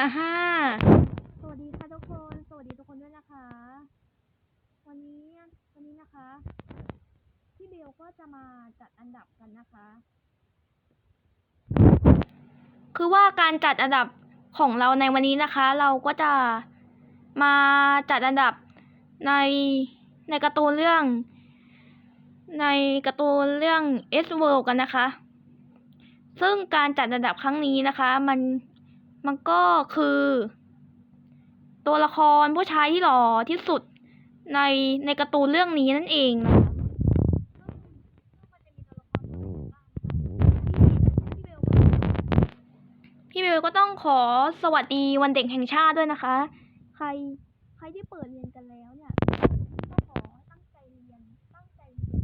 อ่าฮ่าสวัสดีค่ะทุกคน สวัสดีทุกคนด้วยนะคะ วันนี้วันนี้นะคะ พี่เบลก็จะมาจัดอันดับกันนะคะ คือว่าการจัดอันดับของเราในวันนี้นะคะ เราก็จะมาจัดอันดับในในการ์ตูนเรื่อง ในการ์ตูนเรื่อง S World กันนะคะ ซึ่งการจัดอันดับครั้งนี้นะคะ มัน มันก็คือ ตัวละครผู้ชายที่หล่อที่สุดในในการ์ตูนเรื่องนี้นั่นเองนะคะพี่เบลก็ต้องขอสวัสดีวันเด็กแห่งชาติด้วยนะคะ ใครใครที่เปิดเรียนกันแล้วเนี่ยก็ขอตั้งใจเรียนตั้งใจเรียน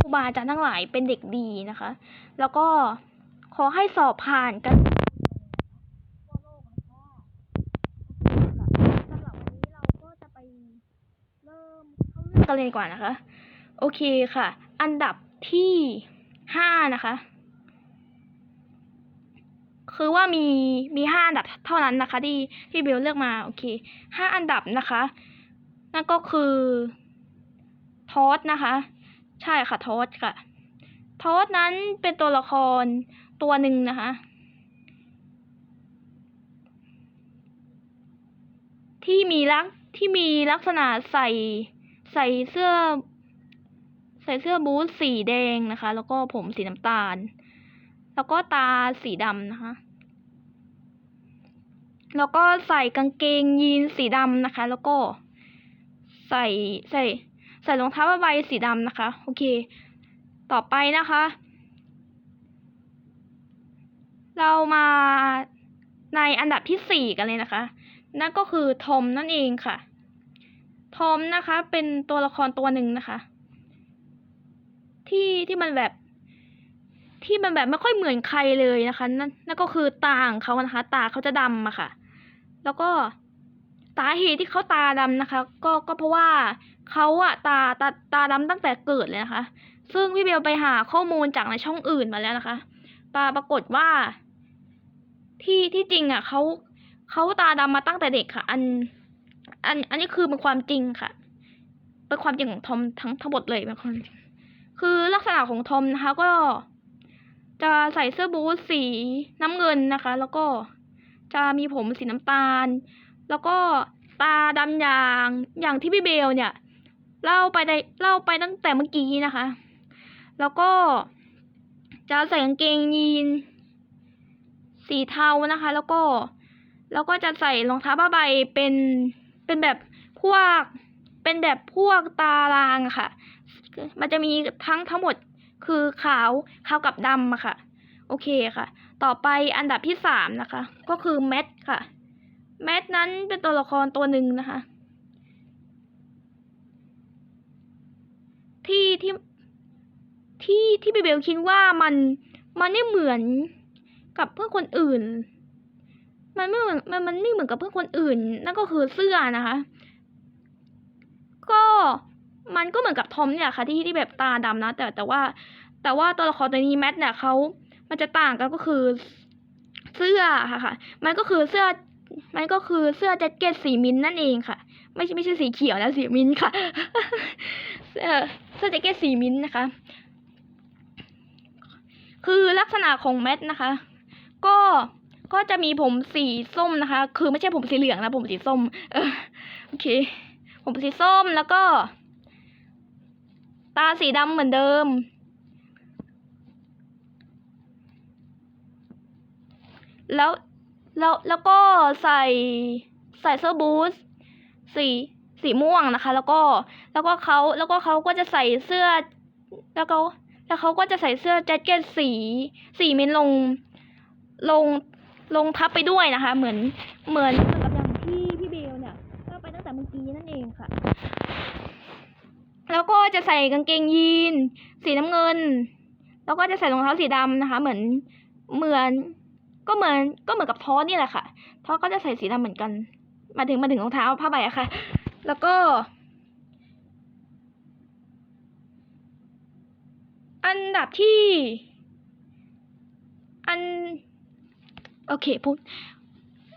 ครูบาอาจารย์ทั้งหลายเป็นเด็กดีนะคะ แล้วก็ ขอให้สอบผ่านกันทั่วโลกเลยค่ะสำหรับวันนี้เราก็จะไปเริ่มเรื่องกันเลยดีกว่านะคะ โอเคค่ะ อันดับที่ห้านะคะ คือว่ามีมีห้าอันดับเท่านั้นนะคะ ที่ที่เบลเลือกมา โอเคห้าอันดับนะคะ นั่นก็คือทอสนะคะ ใช่ค่ะทอสค่ะทอสนั้นเป็นตัวละคร ตัวหนึ่งนะคะ ที่มีลักที่มีลักษณะใส่ใส่เสื้อ ใส่เสื้อบูทสีแดงนะคะ แล้วก็ผมสีน้ำตาล แล้วก็ตาสีดำนะคะ แล้วก็ใส่กางเกงยีนสีดำนะคะ แล้วก็ใส่ใส่ใส่รองเท้าผ้าใบสีดำนะคะ โอเค ต่อไปนะคะ เรามาในอันดับที่สี่กันเลยนะคะ นั่นก็คือทอมนั่นเองค่ะ ทอมนะคะ เป็นตัวละครตัวหนึ่งนะคะ ที่ที่มันแบบ ที่มันแบบไม่ค่อยเหมือนใครเลยนะคะ นั่นนั่นก็คือตาของเขานะคะ ตาเขาจะดำอะค่ะ แล้วก็สาเหตุที่เขาตาดำนะคะ ก็ก็เพราะว่าเขาอะตาตาตาดำตั้งแต่เกิดเลยนะคะ ซึ่งพี่เบลไปหาข้อมูลจากในช่องอื่นมาแล้วนะคะปาปรากฏว่า ที่ที่จริงอะเขาเขาตาดำมาตั้งแต่เด็กค่ะ อัน อัน อันนี้คือเป็นความจริงค่ะ เป็นความจริงของทอมทั้งทั้งหมดเลยเป็นความจริงคือลักษณะของทอมนะคะ ก็ จะใส่เสื้อบูทสีน้ำเงินนะคะ แล้วก็จะมีผมสีน้ำตาล แล้วก็ตาดำอย่างอย่างที่พี่เบลเนี่ยเล่าไปได้เล่าไปตั้งแต่เมื่อกี้นะคะ แล้วก็จะใส่กางเกงยีน สีเทานะคะ แล้วก็ แล้วก็จะใส่รองเท้าผ้าใบเป็น เป็นแบบพวก เป็นแบบพวกตารางค่ะ มันจะมีทั้งทั้งหมดคือขาว ขาวกับดำอะค่ะ โอเคค่ะ ต่อไปอันดับที่สามนะคะ ก็คือแมทค่ะ แมทนั้นเป็นตัวละครตัวหนึ่งนะคะ ที่ที่ที่ที่พี่เบลคิดว่ามันมันไม่เหมือน กับเพื่อนคนอื่น มันไม่เหมือนมันมันไม่เหมือนกับเพื่อนคนอื่น นั่นก็คือเสื้อนะคะ ก็มันก็เหมือนกับทอมเนี่ยค่ะ ที่ที่แบบตาดำนะ แต่แต่ว่า แต่ว่าตัวละครตัวนี้แมทเนี่ยเขามันจะต่างกันก็คือเสื้อค่ะค่ะ มันก็คือเสื้อ มันก็คือเสื้อแจ็คเก็ตสีมิ้นท์นั่นเองค่ะ ไม่ใช่ไม่ใช่สีเขียวนะสีมิ้นท์ค่ะ เสื้อเสื้อแจ็คเก็ตสีมิ้นท์นะคะ คือลักษณะของแมทนะคะ ก็ก็จะมีผมสีส้มนะคะ คือไม่ใช่ผมสีเหลืองนะผมสีส้ม เออโอเค ผมสีส้มแล้วก็ ตาสีดำเหมือนเดิม แล้วแล้วแล้วก็ใส่ใส่เสื้อบูทสีสีม่วงนะคะ แล้วก็แล้วก็เขาแล้วก็เขาก็จะใส่เสื้อ แล้วก็แล้วเขาก็จะใส่เสื้อแจ็คเก็ตสี สีมิ้นท์ลง ลงลงทับไปด้วยนะคะ เหมือนเหมือนกับอย่างที่พี่เบลเนี่ยก็ไปตั้งแต่เมื่อกี้นั่นเองค่ะ แล้วก็จะใส่กางเกงยีน สีน้ำเงิน แล้วก็จะใส่รองเท้าสีดำนะคะ เหมือนเหมือนก็เหมือนก็เหมือนกับท้อนี่แหละค่ะท้อก็จะใส่สีดำเหมือนกัน มาถึงมาถึงรองเท้าผ้าใบอะค่ะ แล้วก็ อันดับที่ อัน โอเคพูด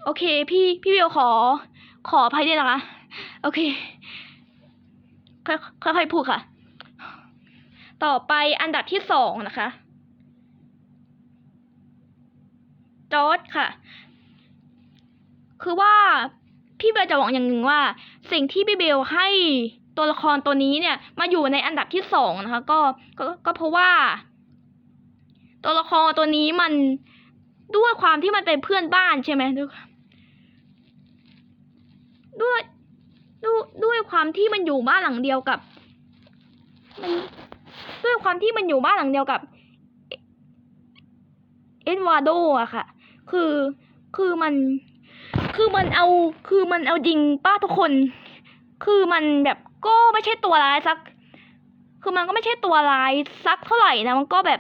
โอเค พี่พี่เบลขอ ขออภัยด้วยนะคะ โอเค ค่อยค่อยๆพูดค่ะ ต่อไปอันดับที่สองนะคะจอร์ดค่ะ คือว่าพี่เบลจะบอกอย่างหนึ่งว่า สิ่งที่พี่เบลให้ตัวละครตัวนี้เนี่ย มาอยู่ในอันดับที่สองนะคะ ก็ก็ก็เพราะว่า ตัวละครตัวนี้มัน ด้วยความที่มันเป็นเพื่อนบ้านใช่ไหมด้วยด้วยด้วยด้วยความที่มันอยู่บ้านหลังเดียวกับมันด้วยความที่มันอยู่บ้านหลังเดียวกับ เอ็ดวาโดอะค่ะ คือคือมัน คือมันเอา คือมันเอาจริงป้าทุกคน คือมันแบบก็ไม่ใช่ตัวร้ายสัก คือมันก็ไม่ใช่ตัวร้ายสักเท่าไหร่นะมันก็แบบ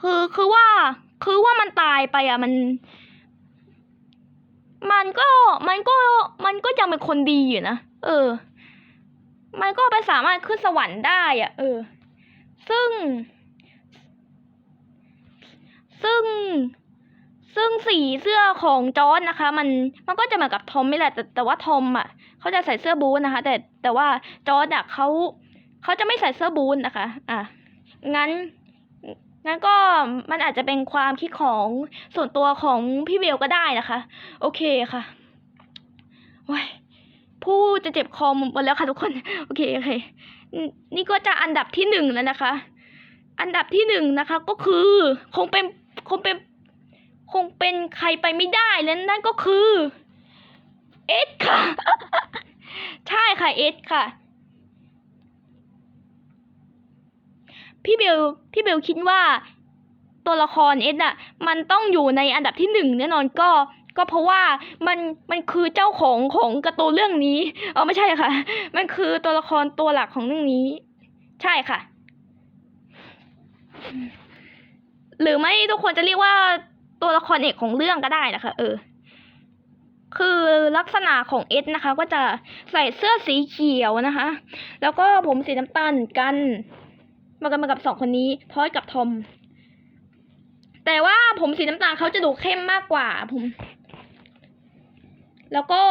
คือคือว่า คือว่ามันตายไปอะมัน มันก็มันก็มันก็ยังเป็นคนดีอยู่นะเออ มันก็ไปสามารถขึ้นสวรรค์ได้อะ เออ ซึ่ง ซึ่งซึ่งสีเสื้อของจอร์ดนะคะ มันมันก็จะเหมือนกับทอมไม่แหละแต่แต่ว่าทอมอะเขาจะใส่เสื้อบูทนะคะ แต่แต่ว่าจอร์ดอะเขาเขาจะไม่ใส่เสื้อบูทนะคะ อะงั้น งั้นก็มันอาจจะเป็นความคิดของส่วนตัวของพี่เบลก็ได้นะคะ โอเคค่ะว้ยพูดจะเจ็บคอหมดแล้วค่ะทุกคน โอเคโอเคนี่นี่ก็จะอันดับที่หนึ่งแล้วนะคะ อันดับที่หนึ่งนะคะ ก็คือคงเป็นคงเป็น คงเป็นใครไปไม่ได้แล้วนั่นก็คือ เอ็ดค่ะ ใช่ค่ะเอ็ดค่ะ พี่เบลพี่เบลคิดว่าตัวละครเอ็ดอะมันต้องอยู่ในอันดับที่หนึ่งแน่นอนก็ ก็เพราะว่ามันมันคือเจ้าของของการ์ตูนเรื่องนี้เออไม่ใช่ค่ะ มันคือตัวละครตัวหลักของเรื่องนี้ ใช่ค่ะ หรือไม่ทุกคนจะเรียกว่าตัวละครเอกของเรื่องก็ได้นะคะ เออ คือลักษณะของเอสนะคะ ก็จะใส่เสื้อสีเขียวนะคะ แล้วก็ผมสีน้ำตาลกัน มากันมากับสองคนนี้ทอยกับทอม แต่ว่าผมสีน้ำตาลเขาจะดูเข้มมากกว่าผม แล้วก็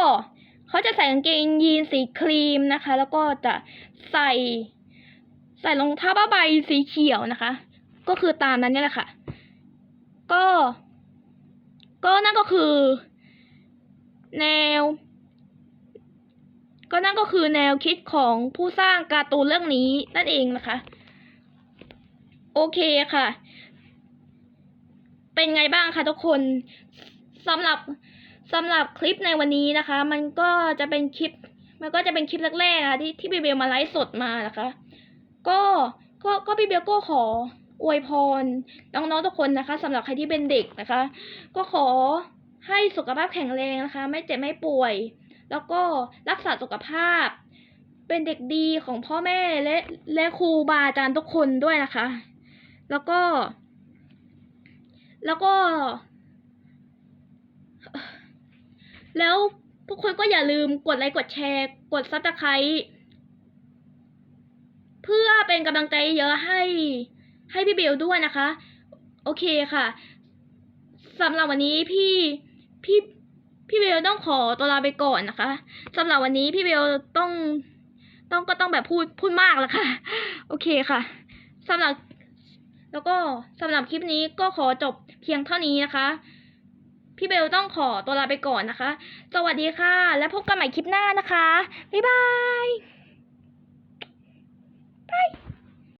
เขาจะใส่กางเกงยีนสีครีมนะคะ แล้วก็จะใส่ ใส่รองเท้าผ้าใบสีเขียวนะคะ ก็คือตามนั้นนี่แหละค่ะ ก็ ก็นั่นก็คือ แนว ก็นั่นก็คือแนวคิดของผู้สร้างการ์ตูนเรื่องนี้นั่นเองนะคะ โอเคค่ะ เป็นไงบ้างคะทุกคนสำหรับสำหรับคลิปในวันนี้นะคะ มันก็จะเป็นคลิป มันก็จะเป็นคลิปแรกๆนะคะที่ที่พี่เบลมาไลฟ์สดมานะคะ ก็ก็ก็พี่เบลก็ขออวยพรน้องๆทุกคนนะคะสำหรับใครที่เป็นเด็กนะคะ ก็ขอให้สุขภาพแข็งแรงนะคะ ไม่เจ็บไม่ป่วย แล้วก็รักษาสุขภาพ เป็นเด็กดีของพ่อแม่และและครูบาอาจารย์ทุกคนด้วยนะคะ แล้วก็ แล้วก็ แล้วทุกคนก็อย่าลืมกดไลค์กดแชร์ กดซับสไครต์เพื่อเป็นกำลังใจเยอะให้ ให้พี่เบลด้วยนะคะ โอเคค่ะสำหรับวันนี้พี่พี่พี่เบลต้องขอตัวลาไปก่อนนะคะสำหรับวันนี้พี่เบลต้องต้องก็ต้องแบบพูดพูดมากแล้วค่ะ โอเคค่ะสำหรับ แล้วก็สำหรับคลิปนี้ก็ขอจบเพียงเท่านี้นะคะ พี่เบลต้องขอตัวลาไปก่อนนะคะ สวัสดีค่ะ และพบกันใหม่คลิปหน้านะคะ บ๊ายบาย